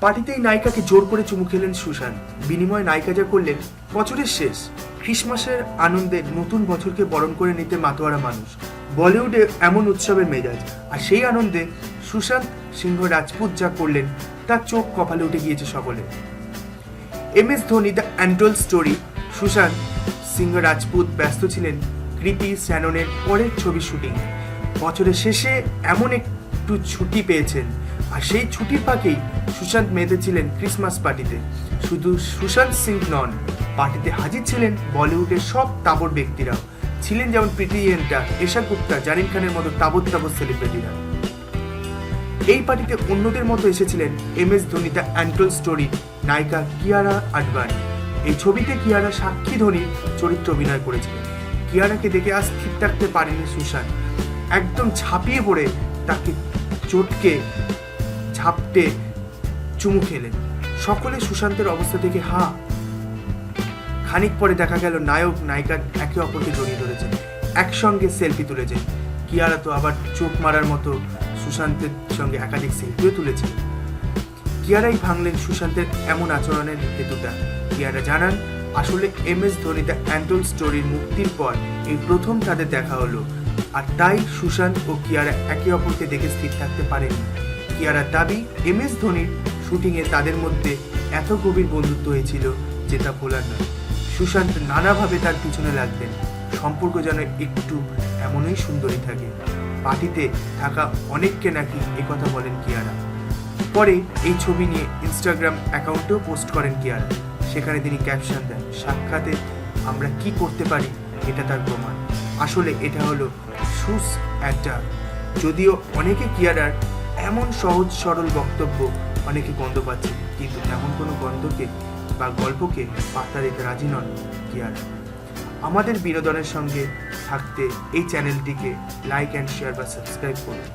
পার্টিতেই নায়িকাকে জোর করে চুমু খেলেন সুশান্ত বিনিময়ে নায়িকা যা করলেন, বছরের শেষ। খ্রিসমাসের আনন্দে নতুন বছরকে বরণ করে নিতে মাতোয়ারা মানুষ। বলিউডে এমন উৎসবের মেজাজ। আর সেই আনন্দে সুশান্ত সিংহ রাজপুত যা করলেন, তার চোখ কপালে উঠে গিয়েছে সকলে M S Dhoni the untold story. Sushant Singh Rajput ব্যস্ত ছিলেন কৃতি স্যাননের পরের ছবি শুটিং বছরের শেষে এমন একটু ছুটি পেয়েছেন। আর সেই ছুটির ফাঁকেই সুশান্ত মেতেছিলেন ক্রিসমাস পার্টিতে শুধু সুশান্ত সিং নন পার্টিতে হাজির ছিলেন বলিউডের সব তাবর ব্যক্তিরাও। ছিলেন যেমন প্রীতি ইয়েন্টা এশা গুপ্তা জারিন খানের মতো তাবৎ তাবৎ সেলিব্রিটিরা এই পার্টিতে অন্যদের মতো এসেছিলেন M S Dhoni the untold story নায়িকা কিয়ারা আডবাণী এই ছবিতে কিয়ারা সাক্ষী ধোনির চরিত্র অভিনয় করেছিলেন। কিয়ারাকে দেখে আজ স্থির থাকতে পারেনি সুশান্ত। একদম ঝাঁপিয়ে পড়ে তাকে চটকে ঝাপটে চুমু খেলেন। সকলে সুশান্তের অবস্থা দেখে হা, খানিক পরে দেখা গেল নায়ক নায়িকা একে অপরকে জড়িয়ে ধরেছেন। একসঙ্গে সেলফি তুলেছেন। কিয়ারা তো আবার চোখ মারার মতো সুশান্তের সঙ্গে একাধিক সেলফিও তুলেছেন। কিয়ারাই ভাঙলেন সুশান্তের এমন আচরণের হেতুটা। কিয়ারা জানান, আসলে M S Dhoni the untold স্টোরির মুক্তির পর এই প্রথম তাদের দেখা হলো। আর তাই সুশান্ত ও কিয়ারা একে অপরকে দেখে স্থির থাকতে পারেনি কিয়ারার দাবি, এম এস ধোনির শুটিংয়ে তাদের মধ্যে এত গভীর বন্ধুত্ব হয়েছিল যে তা ভোলার নয়। সুশান্ত নানাভাবে তার পিছনে লাগতেন। সম্পর্ক যেন একটু এমনই সুন্দরী থাকে। পার্টিতে থাকা অনেককে নাকি একথা বলেন কিয়ারা। পরে এই ছবি নিয়ে ইনস্টাগ্রাম অ্যাকাউন্টেও পোস্ট করেন কিয়ারা। সেখানে তিনি ক্যাপশন দেন, সাক্ষাতে আমরা কি করতে পারি? এটা তার প্রমাণ। আসলে এটা হলো সুস একটা। যদিও অনেকে কিয়ারার এমন সহজ, সরল বক্তব্য অনেকে গন্ধ পাচ্ছে, কিন্তু তেমন কোনো গন্ধকে বা গল্পকে পাত্তা দিতে রাজি নন আর আমাদের বিনোদনের সঙ্গে থাকতে এই চ্যানেলটিকে লাইক অ্যান্ড শেয়ার বা সাবস্ক্রাইব করুন।